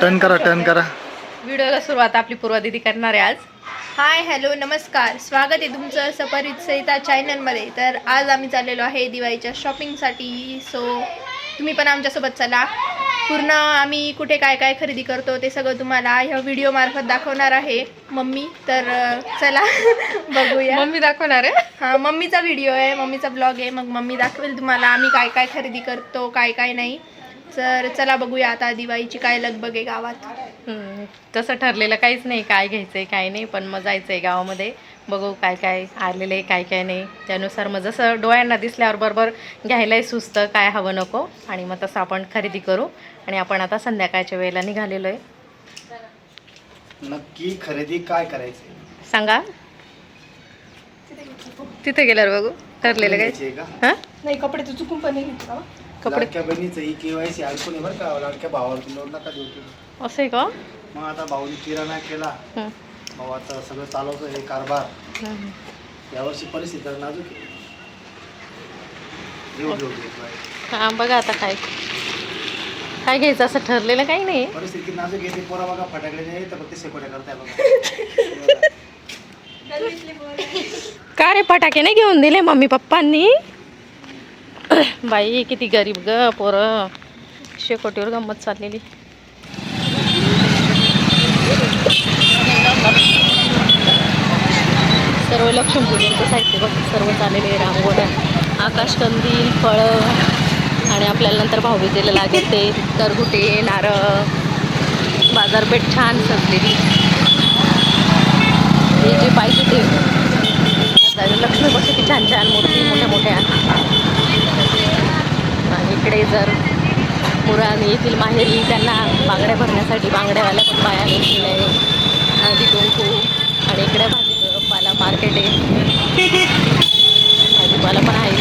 Turn करा turn करा. व्हिडिओला सुरुवात आपली पूर्वा दिदी करणार आहे आज. हाय हॅलो नमस्कार. स्वागत आहे तुमचं सपरित सहिता चॅनलमध्ये तर आज आम्ही चाललेलो आहे दिवाळीच्या शॉपिंगसाठी सो तुम्ही पण आमच्यासोबत चला. पूर्ण आम्ही कुठे काय काय खरेदी करतो ते सगळं तुम्हाला ह्या व्हिडिओमार्फत दाखवणार आहे मम्मी. तर चला. बघूया. मम्मी दाखवणार आहे? हा मम्मीचा व्हिडिओ आहे मम्मीचा ब्लॉग आहे. मग मम्मी दाखवेल तुम्हाला आम्ही काय काय खरेदी करतो काय काय नाही. तर चला बघूया आता दिवाळीची काय लगबग आहे गावात. हम्म, तसं ठरलेलं काहीच नाही काय घ्यायचंय काय नाही पण मग जायचंय गावामध्ये. बघू काय काय आलेलं आहे काय काय नाही. त्यानुसार मग जसं डोळ्यांना दिसल्यावर बरोबर घ्यायलाही सुचतं काय हवं नको. आणि मग तसं आपण खरेदी करू. आणि आपण आता संध्याकाळच्या वेळेला निघालेलो आहे. नक्की खरेदी काय करायचे सांगा. तिथे गेल्यावर बघू. ठरलेलं काय? हां नाही कपडे तर चुकून पण घेतला. कपडे लाडक्या बहिणीचं ही? केवायसी ऐकून आहे बरं का लाडक्या भावाला लोड नका देऊ तुम्ही असं आहे का? मग आता भाऊनी किराणा केला. हं, भाऊ आता सगळं चालवतो हे कारभार. हं. यावर्षी परिस्थिती जरा नाजूक आहे. घेऊ घेऊ घेऊ बाय. हां बघा आता काय. काय घ्यायचं असं ठरलेलं काही नाही. परिस्थिती नाजूक येते पोरा बघा फटाकडे नाही तर फक्त शेकोट्या करताय बघा. का रे फटाके नाही घेऊन दिले मम्मी पप्पांनी? बाई किती गरीब ग पोरं. शेकोटीवर गंमत चाललेली. सर्व लक्ष्मीपूजनचं साहित्य बघ सर्व चाललेले रांगोळ्या. आकाशकंदील फळं. आणि आपल्याला नंतर भाऊबीजेला लागेल ते. तरगुटे नारळ. बाजारपेठ छान सजलेली. हे जे पाहिजे ते. लक्ष्मी बघ किती छान छान मूर्ती मोठ्या मोठ्या. आणि इकडे जर मुराने येथील माहेरी त्यांना बांगड्या भरण्यासाठी बांगड्यावाल्या पण पाया घेतलेल्या आहे आधी डोंकू आणि इकडे भाजीपाला मार्केट आहे. भाजीपाला पण आहे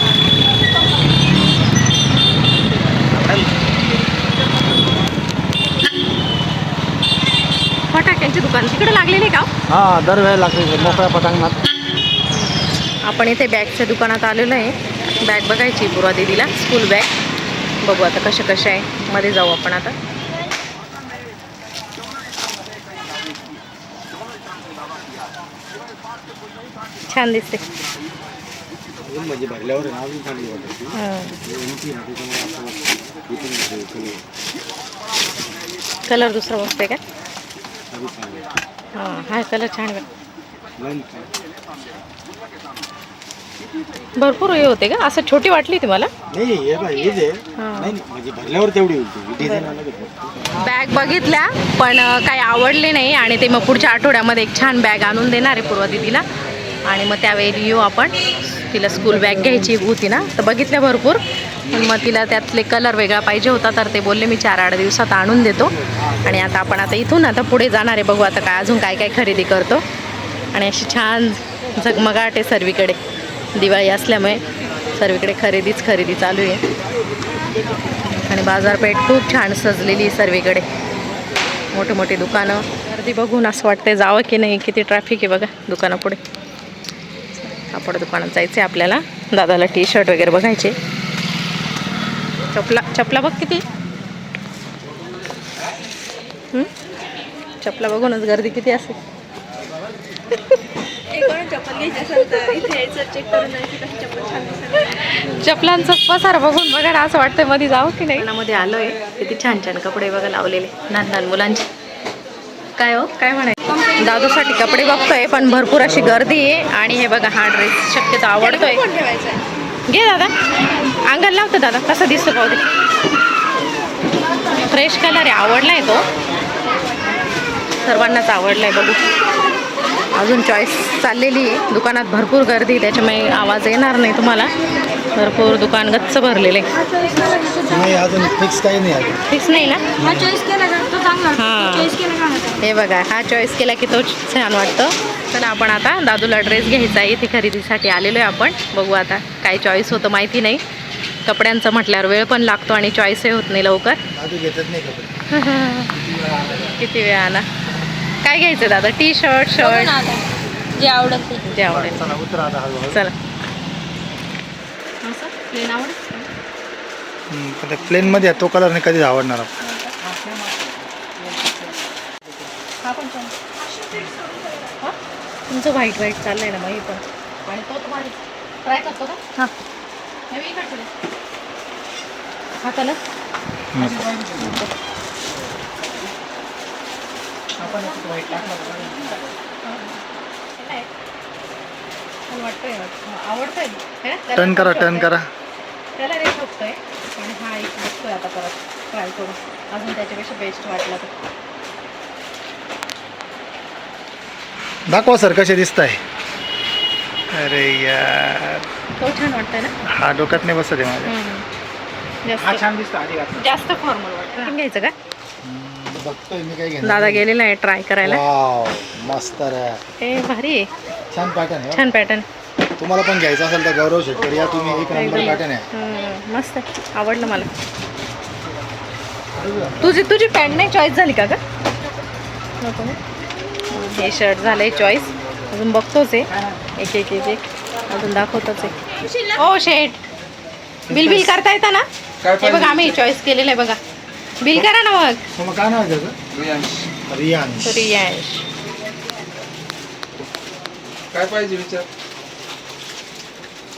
फटाक्यांचे दुकान तिकडे लागलेले का? हो? दरवेळेला लागते मोकळ्या पटांगणात. आपण इथे बॅगच्या दुकानात आलेलो आहे. बॅग बघायची पूर्वा दिदीला स्कूल बॅग बघू आता कशा कशा आहे. मध्ये जाऊ आपण आता. छान दिसते. इथून म्हणजे कलर दुसरा बघते का. हां हा कलर छान. भरपूर हे होते का? असं छोटी वाटली तुम्हाला म्हणजे. बॅग बघितल्या पण काही आवडले नाही आणि ते मग पुढच्या आठवड्यामध्ये एक छान बॅग आणून देणार आहे पूर्वा दिदीला. आणि मग त्यावेळी येऊ आपण. तिला स्कूल बॅग घ्यायची होती ना तर बघितल्या भरपूर. पण मग तिला त्यातले कलर वेगळा पाहिजे होता तर ते बोलले मी चार आठ दिवसात आणून देतो. आणि आता आपण आता इथून आता पुढे जाणार आहे बघू आता काय अजून काय काय खरेदी करतो. आणि अशी छान झगमगाट आहे सर्वीकडे. दिवाळी असल्यामुळे सर्वीकडे खरेदीच खरेदी चालू आहे. आणि बाजारपेठ खूप छान सजलेली आहे सर्वीकडे. मोठे मोठी दुकानं. गर्दी बघून असं वाटतंय जावं की नाही किती ट्रॅफिक आहे बघा दुकानापुढे. कापड दुकानात जायचं आहे आपल्याला. दादाला टी शर्ट वगैरे बघायचे. चपला चपला बघ किती. हं? चपला बघूनच गर्दी किती दिसेल. चपलांचा पसार बघून बघा ना असं वाटतंयमध्ये जावं की नाही. मध्ये आलोय किती छान छान कपडे बघा लावलेले लहान लहान मुलांचे. काय हो? काय म्हणाय? दादूसाठी कपडे बघतोय पण भरपूर अशी गर्दी आहे. आणि हे बघा हा ड्रेस शक्यतो आवडतोय. घे दादा. अंगाला लावतो दादा. कसा दिसतो पाहू दे फ्रेश कलर आहे. आवडलाय तो. सर्वांनाच आवडलाय बघू. अजून चॉईस चाललेली आहे. दुकानात भरपूर गर्दी त्याच्यामुळे आवाज येणार नाही तुम्हाला. भरपूर दुकान गच्च भरलेले. फिक्स काही नाही फिक्स नाही ना? हा चॉईस केला का तो चांगला. हां. चॉईस केला का नाही? हे बघा हा चॉईस केला की तो छान वाटतं. चला आपण आता दादूला ड्रेस घ्यायचा आहे. इथे खरेदीसाठी आलेलो आहे आपण. बघू आता काय चॉईस होतं माहिती नाही. कपड्यांचं म्हटल्यावर वेळ पण लागतो आणि चॉईसही होत नाही लवकर. अजून घेतच नाही कपडे. किती वेळ आला? काय घ्यायचं दादा? T shirt shirt. जे आवडत ते. जे आवडेल. चला उतरा आता हळूहळू. चला. असं? प्लेन ते प्लेनमध्ये तो कलर नाही कधीच आवडणार आपल्याला. तुमचं व्हाईट व्हाईट चाललंय ना मग हे पण. आणि तो तुम्हाला ट्राय करतो का? हां. नवीन काढतो हा कलर? वाटतंय आवडतंय. है टर्न करा टर्न. करा. त्याला रे शोभतंय आणि हा एक बघतोय आता परत. ट्राय करून अजून त्याच्यापेक्षा बेस्ट वाटला तर. दाखवा सर कसे दिसत आहे अरे यार. तो छान वाटतंय ना? हा डोक्यात नाही बसत आहे माझ्या. जास्त. छान दिसतो आधी घातला. जास्त फॉर्मल वाटतं. घ्यायचं का? हम्म, बघतोय मी काय घेणार दादा गेलेला आहे ट्राय करायला. वाव मस्त रे. ए भारी आहे. छान पॅटर्न आहे छान पॅटर्न हो. तुम्हाला पण घ्यायचं असेल तर गौरव शेतकरी या तुम्ही एक नंबर पॅटर्न आहे. मस्त आहे. आवडलं मला. तुझी तुझी पॅन्ट नाही चॉईस झाली का ग? नको ना. हे शर्ट झालंय चॉईस अजून बघतोच आहे. एक एक एक एक. अजून दाखवतोच आहे. ओ शेट बिल बिल करता येतं ना? हे बघा आम्ही चॉईस केलेलं आहे बघा. बिल करा ना मग. काय नाव आहे रियांश. रियांश. काय पाहिजे विचार?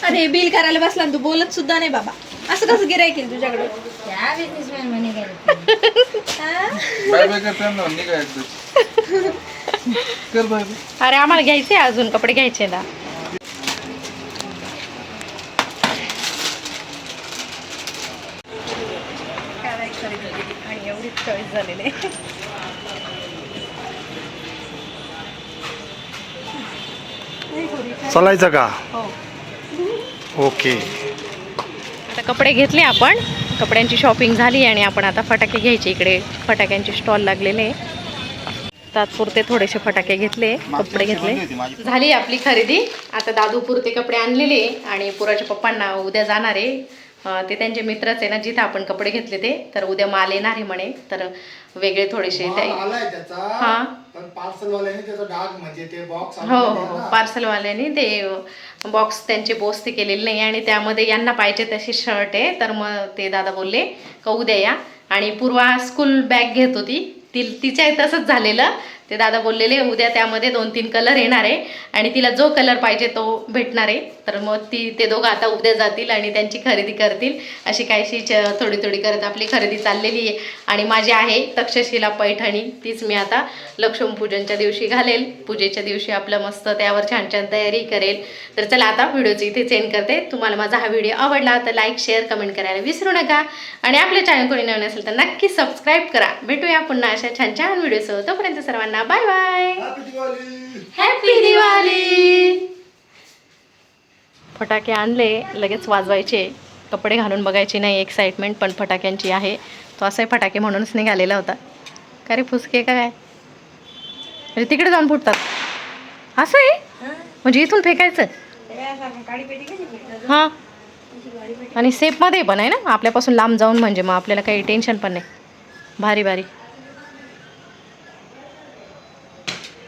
अरे बिल करायला बसला तू बोलत सुद्धा नाही बाबा. असं कसं गिरायक येईल तुझ्याकडे? बाय बाय करता अरे आम्हाला घ्यायचे अजून कपडे घ्यायचे ना. आणि एवढीच चॉईस झालेली चालायचं का? हो. ओके. आता कपडे घेतले आपण. कपड्यांची शॉपिंग झाली आणि आपण आता फटाके घ्यायचे इकडे. फटाक्यांचे स्टॉल लागलेले. आहे. तात्पुरते थोडेसे फटाके घेतले कपडे घेतले. झाली आपली खरेदी. आता दादू पुरते कपडे आणलेले आणि पुराच्या पप्पांना उद्या जाणार आहे. ते त्यांचे मित्रच आहे ना जिथं आपण कपडे घेतले ते. तर उद्या माल येणार आहे म्हणे. तर वेगळे थोडेसे ते आलाय त्याचा. हा. पण पार्सल वाल्याने त्याचा डाग म्हणजे ते बॉक्स हो हो. पार्सलवाल्याने ते बॉक्स त्यांचे पोस्ट केलेले नाही आणि त्यामध्ये यांना पाहिजे तसे शर्ट आहे. तर मग ते दादा बोलले का उद्या या. आणि पूर्वा स्कूल बॅग घेत होती. ती तिच्या तसंच झालेलं. ते दादा बोललेले उद्या त्यामध्ये दोन तीन कलर येणार आहे आणि तिला जो कलर पाहिजे तो भेटणार आहे. तर मग ती ते दोघं आता उद्या जातील आणि त्यांची खरेदी करतील. अशी काहीशी च थोडी थोडी करत आपली खरेदी चाललेली आहे. आणि माझी आहे तक्षशिला पैठणी. तीच मी आता लक्ष्मीपूजनच्या दिवशी घालेल. पूजेच्या दिवशी आपलं मस्त त्यावर छान छान तयारी करेल. तर चला आता व्हिडिओची इथे सेंड करते. तुम्हाला माझा हा व्हिडिओ आवडला तर लाईक शेअर कमेंट करायला विसरू नका. आणि आपल्या चॅनल कोणी नवीन असेल तर नक्की सबस्क्राईब करा. भेटूया पुन्हा अशा छान छान व्हिडिओसह तोपर्यंत सर्वांना बाय बाय हॅपी दिवाळी फटाके आणले लगेच वाजवायचे. कपडे घालून बघायची नाही एक्साइटमेंट पण फटाक्यांची आहे. तो असाही फटाके म्हणूनच निघालेला होता. का रे फुसके काय? म्हणजे तिकडे जाऊन फुटतात. असं आहे म्हणजे इथून फेकायचं? हां. आणि सेफमध्ये पण आहे ना? आपल्यापासून लांब जाऊन म्हणजे मग आपल्याला काही टेन्शन पण नाही. भारी भारी.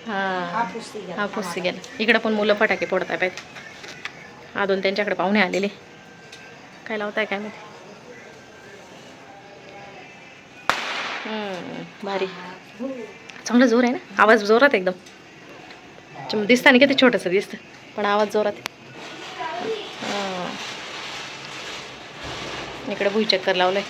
हां. हा पुस्ती गेला इकडं पण मुलं फटाके फोडताय पाहिजे अजून त्यांच्याकडे पाहुणे आलेले. काय लावताय काय माहिती? भारी. चांगला जोर आहे ना? आवाज जोरात एकदम. चम- दिसताना किती छोटंसं दिसतं? पण आवाज जोरात आहे. हां. इकडे भुईचक्कर लावलंय.